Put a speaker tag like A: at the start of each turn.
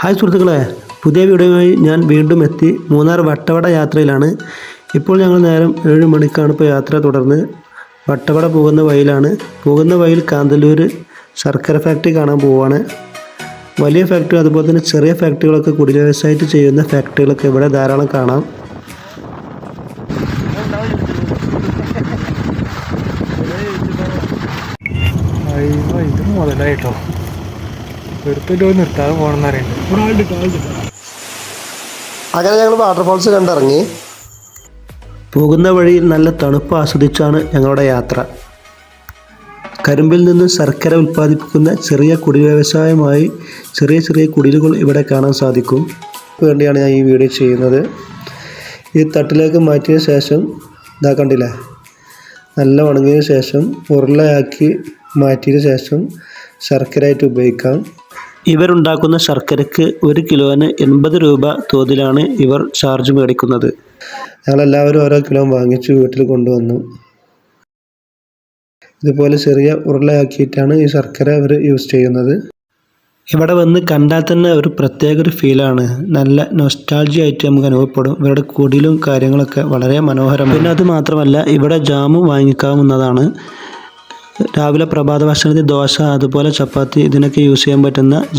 A: Hi സുഹൃത്തുക്കളെ പുതിയ വീഡിയോയുമായി ഞാൻ വീണ്ടും എത്തി. മൂന്നാർ വട്ടവട യാത്രയിലാണ്. ഇപ്പോൾ ഞങ്ങൾ നേരം ഏഴ് മണിക്കാണ് ഇപ്പോൾ യാത്ര തുടർന്ന് വട്ടവട പോകുന്ന വഴിയിലാണ്. പോകുന്ന വഴിയിൽ കാന്തല്ലൂർ ശർക്കര ഫാക്ടറി കാണാൻ പോവുകയാണ്. വലിയ ഫാക്ടറി അതുപോലെ തന്നെ ചെറിയ ഫാക്ടറികളൊക്കെ കുടിൽ വ്യവസായിട്ട് ചെയ്യുന്ന ഫാക്ടറികളൊക്കെ ഇവിടെ ധാരാളം കാണാം.
B: ഇത് മുതലായിട്ടോ? പോയി നിർത്താതെ പോകണമെന്ന് അറിയണ്ട്
A: അങ്ങനെ ഞങ്ങൾ വാട്ടർഫോൾസ് കണ്ടിറങ്ങി. പോകുന്ന വഴിയിൽ നല്ല തണുപ്പ് ആസ്വദിച്ചാണ് ഞങ്ങളുടെ യാത്ര. കരിമ്പിൽ നിന്ന് ശർക്കര ഉൽപ്പാദിപ്പിക്കുന്ന ചെറിയ കുടിൽ വ്യവസായമായി ചെറിയ ചെറിയ കുടിലുകൾ ഇവിടെ കാണാൻ സാധിക്കും. വേണ്ടിയാണ് ഞാൻ ഈ വീഡിയോ ചെയ്യുന്നത്. ഈ തട്ടിലേക്ക് മാറ്റിയ ശേഷം ഇതാ കണ്ടില്ലേ? നല്ല ഉണങ്ങിയതിന് ശേഷം ഉരുളയാക്കി മാറ്റിയ ശേഷം ശർക്കരയായിട്ട് ഉപയോഗിക്കാം. ഇവരുണ്ടാക്കുന്ന ശർക്കരയ്ക്ക് ഒരു കിലോന് എൺപത് രൂപ തോതിലാണ് ഇവർ ചാർജ് മേടിക്കുന്നത്. ഞങ്ങളെല്ലാവരും ഓരോ കിലോ വാങ്ങിച്ച് വീട്ടിൽ കൊണ്ടുവന്നു. ഇതുപോലെ ചെറിയ ഉരുളയാക്കിയിട്ടാണ് ഈ ശർക്കര അവർ യൂസ് ചെയ്യുന്നത്. ഇവിടെ വന്ന് കണ്ടാൽ തന്നെ ഒരു പ്രത്യേക ഒരു ഫീലാണ് നല്ല നൊസ്റ്റാൾജി ആയിട്ട് നമുക്ക് അനുഭവപ്പെടും. ഇവരുടെ കുടിലും കാര്യങ്ങളൊക്കെ വളരെ മനോഹരമാണ്. പിന്നെ അത് മാത്രമല്ല ഇവിടെ ജാമും വാങ്ങിക്കാവുന്നതാണ്. രാവിലെ പ്രഭാത ഭക്ഷണത്തിൽ ദോശ അതുപോലെ ചപ്പാത്തി ഇതിനൊക്കെ യൂസ് ചെയ്യാൻ പറ്റുന്ന